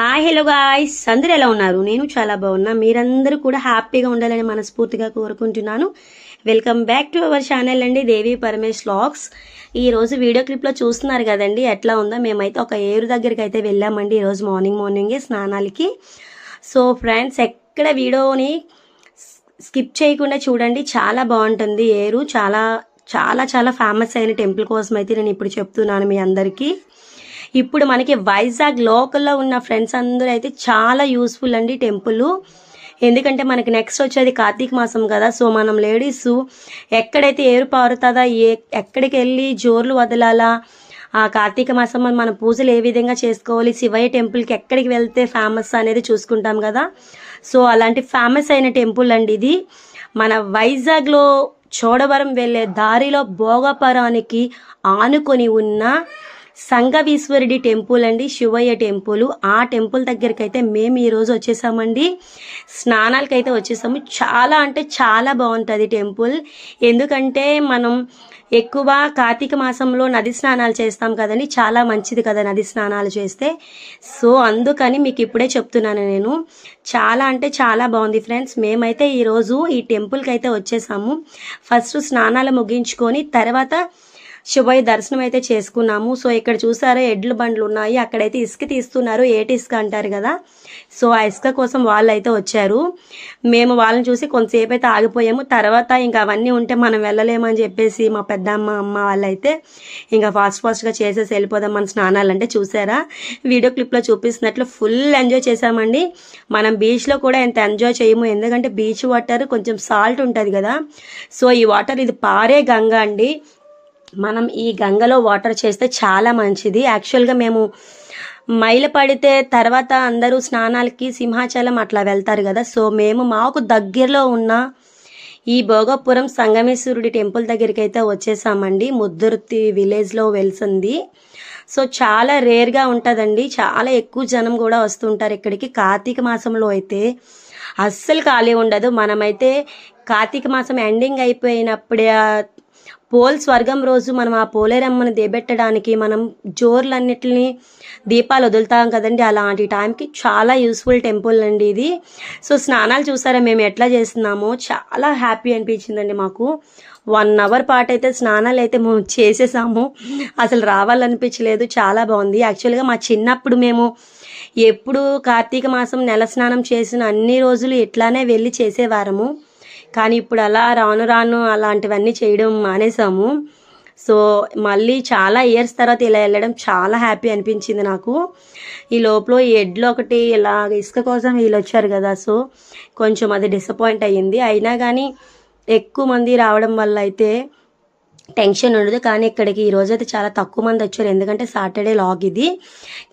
Hi hello guys అందరు ఎలా ఉన్నారు? నేను చాలా బాగున్నా. మీరందరూ కూడా హ్యాపీగా ఉండాలని మనస్ఫూర్తిగా కోరుకుంటున్నాను. Welcome back to our channel అండి దేవి పరమేష్ లాగ్స్ ఈ రోజు వీడియో క్లిప్లో చూస్తున్నారు కదండి ఎట్లా ఉందో. మేమైతే ఒక ఏరు దగ్గరికి అయితే వెళ్ళామండి ఈరోజు మార్నింగ్ మార్నింగే స్నానాలకి. సో ఫ్రెండ్స్ ఎక్కడ వీడియోని స్కిప్ చేయకుండా చూడండి. చాలా బాగుంటుంది ఏరు. చాలా చాలా చాలా ఫేమస్ అయిన టెంపుల్ కోసం అయితే నేను ఇప్పుడు చెప్తున్నాను మీ అందరికీ. ఇప్పుడు మనకి వైజాగ్ లోకల్లో ఉన్న ఫ్రెండ్స్ అందరూ అయితే చాలా యూస్ఫుల్ అండి టెంపుల్ ఎందుకంటే మనకి నెక్స్ట్ వచ్చేది కార్తీక మాసం కదా సో మనం లేడీస్ ఎక్కడైతే ఏరు పారుతుందా ఏ ఎక్కడికి వెళ్ళి జోర్లు వదలాలా ఆ కార్తీక మాసం మన పూజలు ఏ విధంగా చేసుకోవాలి శివయ్య టెంపుల్కి ఎక్కడికి వెళ్తే ఫేమస్ అనేది చూసుకుంటాం కదా. సో అలాంటి ఫేమస్ అయిన టెంపుల్ అండి ఇది. మన వైజాగ్లో చోడవరం వెళ్ళే దారిలో భోగపురానికి ఆనుకొని ఉన్న సంగవీశ్వరుడి టెంపుల్ అండి శివయ్య టెంపుల్. ఆ టెంపుల్ దగ్గరికి అయితే మేము ఈరోజు వచ్చేసామండి. స్నానాలకైతే వచ్చేసాము. చాలా అంటే చాలా బాగుంటుంది టెంపుల్. ఎందుకంటే మనం ఎక్కువ కార్తీక మాసంలో నది స్నానాలు చేస్తాం కదండి చాలా మంచిది కదా నది స్నానాలు చేస్తే. సో అందుకని మీకు ఇప్పుడే చెప్తున్నాను నేను. చాలా అంటే చాలా బాగుంది ఫ్రెండ్స్. మేమైతే ఈరోజు ఈ టెంపుల్కి అయితే వచ్చేసాము. ఫస్ట్ స్నానాలు ముగించుకొని తర్వాత శుభయ్య దర్శనం అయితే చేసుకున్నాము. సో ఇక్కడ చూసారా ఎడ్ల బండ్లు ఉన్నాయి. అక్కడైతే ఇసుక తీస్తున్నారు. ఏటి ఇసుక అంటారు కదా. సో ఆ ఇసుక కోసం వాళ్ళు అయితే వచ్చారు. మేము వాళ్ళని చూసి కొంతసేపు అయితే ఆగిపోయాము. తర్వాత ఇంకా అవన్నీ ఉంటే మనం వెళ్ళలేమని చెప్పేసి మా పెద్దమ్మ అమ్మ వాళ్ళైతే ఇంకా ఫాస్ట్ ఫాస్ట్గా చేసేసి వెళ్ళిపోదాం మన స్నానాలు అంటే చూసారా. వీడియో క్లిప్లో చూపిస్తున్నట్లు ఫుల్ ఎంజాయ్ చేసామండి మనం బీచ్లో కూడా ఎంత ఎంజాయ్ చేయము. ఎందుకంటే బీచ్ వాటర్ కొంచెం సాల్ట్ ఉంటుంది కదా. సో ఈ వాటర్ ఇది పారే గంగ అండి. మనం ఈ గంగలో వాటర్ చేస్తే చాలా మంచిది. యాక్చువల్గా మేము మైలు పడితే తర్వాత అందరూ స్నానాలకి సింహాచలం అట్లా వెళ్తారు కదా. సో మేము మాకు దగ్గరలో ఉన్న ఈ భోగపురం సంగమేశ్వరుడి టెంపుల్ దగ్గరికి అయితే వచ్చేసామండి. ముద్దుర్తి విలేజ్లో వెలిసింది సో చాలా రేర్గా ఉంటుందండి. చాలా ఎక్కువ జనం కూడా వస్తుంటారు ఇక్కడికి. కార్తీక మాసంలో అయితే అస్సలు ఖాళీ ఉండదు. మనమైతే కార్తీక మాసం ఎండింగ్ అయిపోయినప్పుడే పోల్ స్వర్గం రోజు మనం ఆ పోలేరమ్మని దేబెట్టడానికి మనం జోర్లన్నిటిని దీపాలు వదులుతాం కదండి. అలాంటి టైంకి చాలా యూస్ఫుల్ టెంపుల్ అండి ఇది. సో స్నానాలు చూసారా? మేము ఎట్లా చేస్తున్నామో చాలా హ్యాపీ అనిపించిందండి మాకు. వన్ అవర్ పాటు అయితే స్నానాలు అయితే మేము చేసేసాము. అసలు రావాలనిపించలేదు. చాలా బాగుంది. యాక్చువల్గా మా చిన్నప్పుడు మేము ఎప్పుడు కార్తీక మాసం నెల స్నానం చేసిన అన్ని రోజులు ఇట్లానే వెళ్ళి చేసేవారము. కానీ ఇప్పుడు అలా రాను రాను అలాంటివన్నీ చేయడం మానేసాము. సో మళ్ళీ చాలా ఇయర్స్ తర్వాత ఇలా వెళ్ళడం చాలా హ్యాపీ అనిపించింది నాకు. ఈ లోపల ఈ ఎడ్లు ఒకటి ఇలా ఇసుక కోసం వీళ్ళు వచ్చారు కదా సో కొంచెం అది డిసప్పాయింట్ అయ్యింది. అయినా కానీ ఎక్కువ మంది రావడం వల్ల అయితే టెన్షన్ ఉండదు. కానీ ఇక్కడికి ఈ రోజు అయితే చాలా తక్కువ మంది వచ్చారు. ఎందుకంటే సాటర్డే లాగ్ ఇది.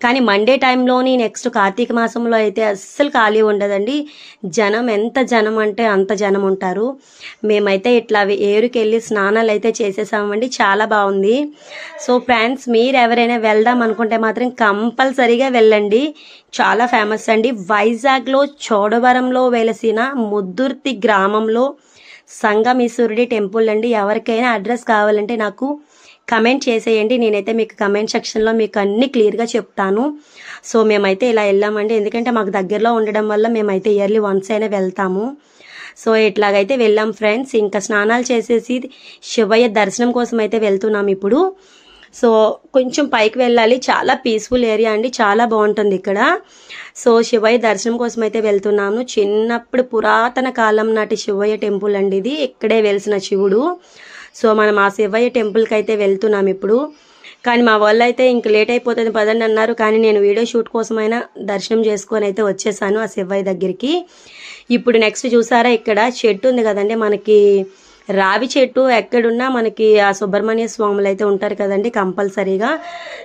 కానీ మండే టైంలోని నెక్స్ట్ కార్తీక మాసంలో అయితే అస్సలు ఖాళీ ఉండదండి. జనం ఎంత జనం అంటే అంత జనం ఉంటారు. మేమైతే ఇట్లా ఏరుకి వెళ్ళి స్నానాలు అయితే చేసేసామండి. చాలా బాగుంది. సో ఫ్రెండ్స్ మీరు ఎవరైనా వెళ్దాం అనుకుంటే మాత్రం కంపల్సరీగా వెళ్ళండి. చాలా ఫేమస్ అండి. వైజాగ్లో చోడవరంలో వెలసిన ముద్దుర్తి గ్రామంలో సంగమేశ్వరుడి టెంపుల్ అండి. ఎవరికైనా అడ్రస్ కావాలంటే నాకు కమెంట్ చేసేయండి. నేనైతే మీకు కమెంట్ సెక్షన్లో మీకు అన్ని క్లియర్గా చెప్తాను. సో మేమైతే ఇలా వెళ్ళామండి. ఎందుకంటే మాకు దగ్గరలో ఉండడం వల్ల మేమైతే ఇయర్లీ వన్స్ అయినా వెళ్తాము. సో ఇట్లాగైతే వెళ్ళాం ఫ్రెండ్స్ ఇంకా స్నానాలు చేసేసి శివయ్య దర్శనం కోసం అయితే వెళ్తున్నాం ఇప్పుడు. సో కొంచెం పైకి వెళ్ళాలి. చాలా పీస్ఫుల్ ఏరియా అండి. చాలా బాగుంటుంది ఇక్కడ. సో శివయ్య దర్శనం కోసం అయితే వెళ్తున్నాను. చిన్నప్పుడు పురాతన కాలం నాటి శివయ్య టెంపుల్ అండి ఇది. ఇక్కడే వెలిసిన శివుడు. సో మనం ఆ శివయ్య టెంపుల్కి అయితే వెళ్తున్నాం ఇప్పుడు. కానీ మా వాళ్ళు అయితే ఇంక లేట్ అయిపోతుంది. పదండి అన్నారు. కానీ నేను వీడియో షూట్ కోసమైనా దర్శనం చేసుకొని అయితే వచ్చేసాను ఆ శివయ్య దగ్గరికి. ఇప్పుడు నెక్స్ట్ చూసారా? ఇక్కడ చెట్టు ఉంది కదండి. మనకి రావి చెట్టు ఎక్కడున్నా మనకి ఆ సుబ్రహ్మణ్య స్వాములు అయితే ఉంటారు కదండి కంపల్సరీగా.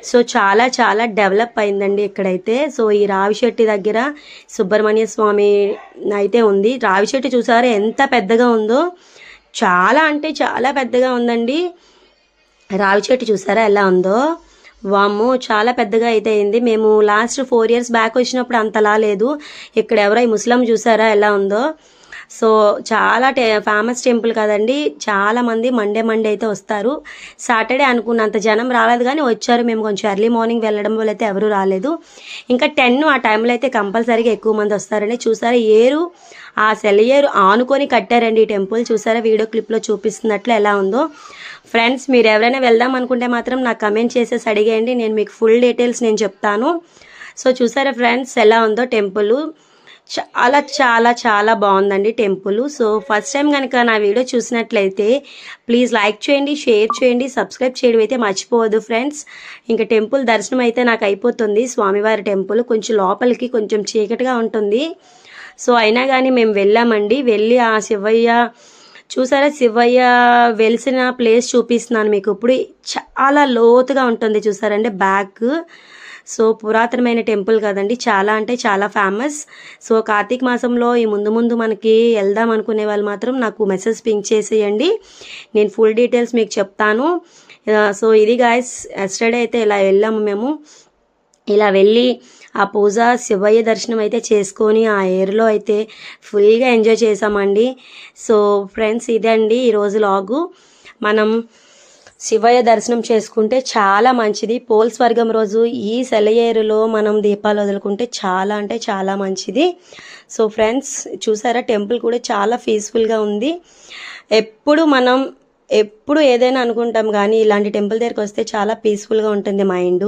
సో చాలా చాలా డెవలప్ అయిందండి ఇక్కడైతే. సో ఈ రావి చెట్టు దగ్గర సుబ్రహ్మణ్య స్వామి అయితే ఉంది. రావి చెట్టు చూసారా ఎంత పెద్దగా ఉందో? చాలా అంటే చాలా పెద్దగా ఉందండి. రావి చెట్టు చూసారా ఎలా ఉందో? వామ్మో చాలా పెద్దగా అయితే అయింది. మేము లాస్ట్ ఫోర్ ఇయర్స్ బ్యాక్ వచ్చినప్పుడు అంతలా లేదు. ఇక్కడ ఎవరో ఈ ముస్లిం చూసారా ఎలా ఉందో? సో చాలా టే ఫేమస్ టెంపుల్ కదండి. చాలామంది మండే మండే అయితే వస్తారు. సాటర్డే అనుకున్నంత జనం రాలేదు కానీ వచ్చారు మేము కొంచెం ఎర్లీ మార్నింగ్ వెళ్ళడం వల్ల అయితే ఎవరు రాలేదు. ఇంకా టెన్ ఆ టైంలో అయితే కంపల్సరీగా ఎక్కువ మంది వస్తారండి. చూసారా ఏరు ఆ సెలయేరు ఆనుకొని కట్టారండి ఈ టెంపుల్ చూసారా వీడియో క్లిప్లో చూపిస్తున్నట్లు ఎలా ఉందో. ఫ్రెండ్స్ మీరు ఎవరైనా వెళ్దాం అనుకుంటే మాత్రం నాకు కమెంట్ చేసేసి అడిగేయండి. నేను మీకు ఫుల్ డీటెయిల్స్ నేను చెప్తాను. సో చూసారా ఫ్రెండ్స్ ఎలా ఉందో టెంపుల్ చాలా చాలా చాలా బాగుందండి టెంపుల్. సో ఫస్ట్ టైం కనుక నా వీడియో చూసినట్లయితే ప్లీజ్ లైక్ చేయండి షేర్ చేయండి సబ్స్క్రైబ్ చేయడం అయితే మర్చిపోవద్దు ఫ్రెండ్స్. ఇంకా టెంపుల్ దర్శనం అయితే నాకు అయిపోతుంది. స్వామివారి టెంపుల్ కొంచెం లోపలికి కొంచెం చీకటిగా ఉంటుంది. సో అయినా కానీ మేము వెళ్ళామండి. వెళ్ళి ఆ శివయ్య చూసారా? శివయ్య వెలిసిన ప్లేస్ చూపిస్తున్నాను మీకు. ఇప్పుడు చాలా లోతుగా ఉంటుంది చూసారంటే బ్యాక్ సో పురాతనమైన టెంపుల్ కదండి. చాలా అంటే చాలా ఫేమస్ సో కార్తీక మాసంలో ఈ ముందు ముందు మనకి వెళ్దాం అనుకునే వాళ్ళు మాత్రం నాకు మెసేజ్ పింక్ చేసేయండి. నేను ఫుల్ డీటెయిల్స్ మీకు చెప్తాను. సో ఇది గాయస్ ఎస్టర్డే అయితే ఇలా వెళ్ళాము మేము. ఇలా వెళ్ళి ఆ పూజ శివయ్య దర్శనం అయితే చేసుకొని ఆ ఎయిర్లో అయితే ఫుల్గా ఎంజాయ్ చేసామండి సో ఫ్రెండ్స్ ఇదే అండి ఈరోజు లాగు మనం శివయ్య దర్శనం చేసుకుంటే చాలా మంచిది. పోల్ స్వర్గం రోజు ఈ సెలయేరులో మనం దీపాలు వదులుకుంటే చాలా అంటే చాలా మంచిది. సో ఫ్రెండ్స్ చూసారా టెంపుల్ కూడా చాలా పీస్ఫుల్గా ఉంది. ఎప్పుడు మనం ఎప్పుడు ఏదైనా అనుకుంటాం కానీ ఇలాంటి టెంపుల్ దగ్గరికి వస్తే చాలా పీస్ఫుల్గా ఉంటుంది మైండ్.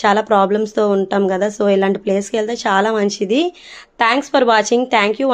చాలా ప్రాబ్లమ్స్తో ఉంటాం కదా సో ఇలాంటి ప్లేస్కి వెళ్తే చాలా మంచిది. Thanks for watching thank you